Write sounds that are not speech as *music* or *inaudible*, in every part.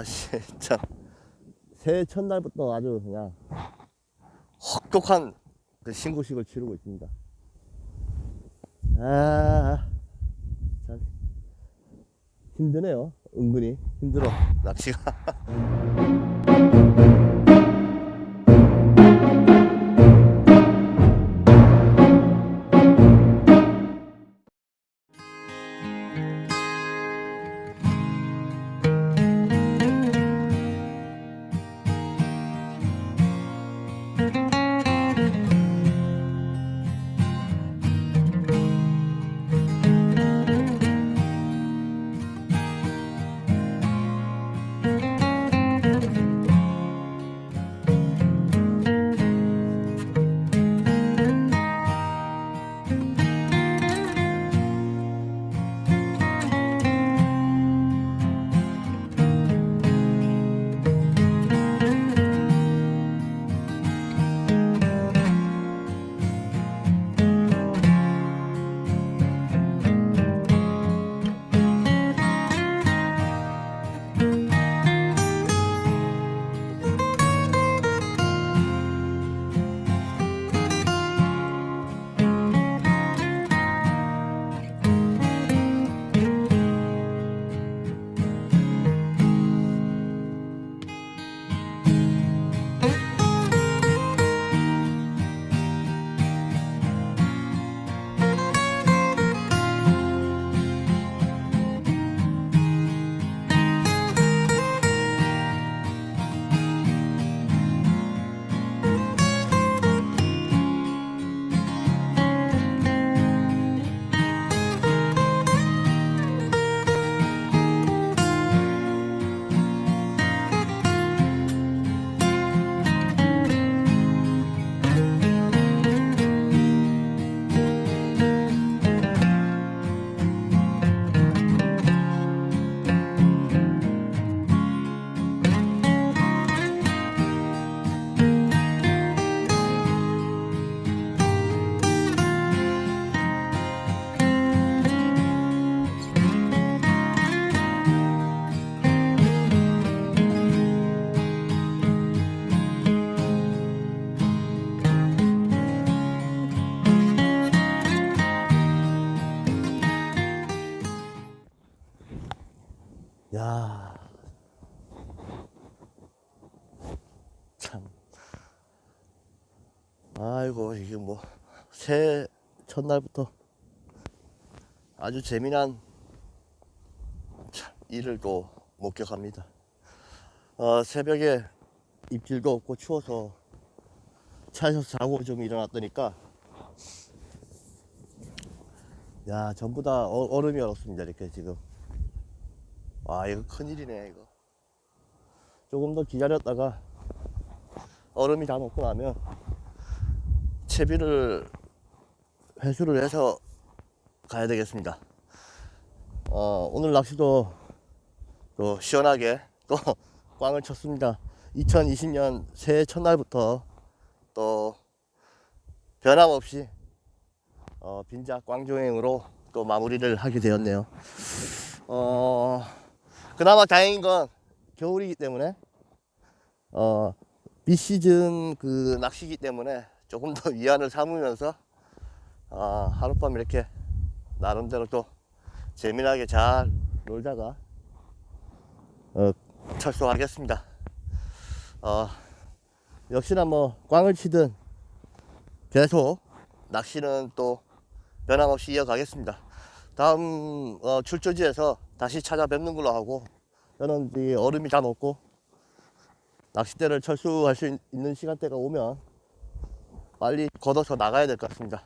아, 씨, 참. 새해 첫날부터 아주 그냥 혹독한 그 신고식을 치르고 있습니다. 아, 참. 힘드네요. 은근히 힘들어. 낚시가. *laughs* 야. 참. 아이고, 이게 뭐, 새해 첫날부터 아주 재미난 참, 일을 또 목격합니다. 어, 새벽에 입질도 없고 추워서 차에서 자고 좀 일어났더니까 야 전부 다 어- 얼음이 얼었습니다 이렇게 지금 와 이거 큰일이네 이거. 조금 더 기다렸다가 얼음이 다 녹고 나면 채비를 회수를 해서 가야 되겠습니다. 어, 오늘 낚시도 또 시원하게 또 *laughs* 꽝을 쳤습니다. 2020년 새해 첫날부터 또 변함없이 어, 빈자 꽝조행으로 또 마무리를 하게 되었네요. 어, 그나마 다행인 건 겨울이기 때문에 어 비시즌 그 낚시기 때문에 조금 더 *laughs* 위안을 삼으면서 어, 하룻밤 이렇게 나름대로 또 재미나게 잘 놀다가 어, 철수하겠습니다. 어, 역시나 뭐 꽝을 치든 계속 낚시는 또 변함없이 이어가겠습니다. 다음 어, 출조지에서 다시 찾아뵙는 걸로 하고 저는 이 얼음이 다 녹고 낚싯대를 철수할 수 있- 있는 시간대가 오면 빨리 걷어서 나가야 될 것 같습니다.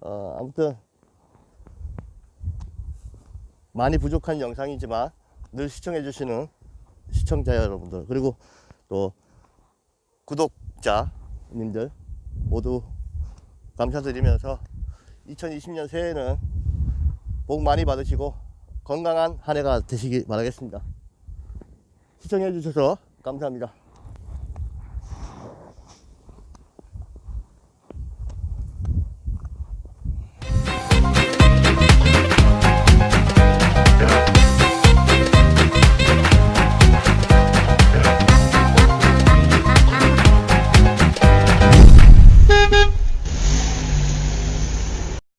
어, 아무튼 많이 부족한 영상이지만 늘 시청해 주시는 시청자 여러분들 그리고 또 구독자님들 모두 감사드리면서 2020년 새해에는 복 많이 받으시고 건강한 한 해가 되시기 바라겠습니다. 시청해 주셔서 감사합니다.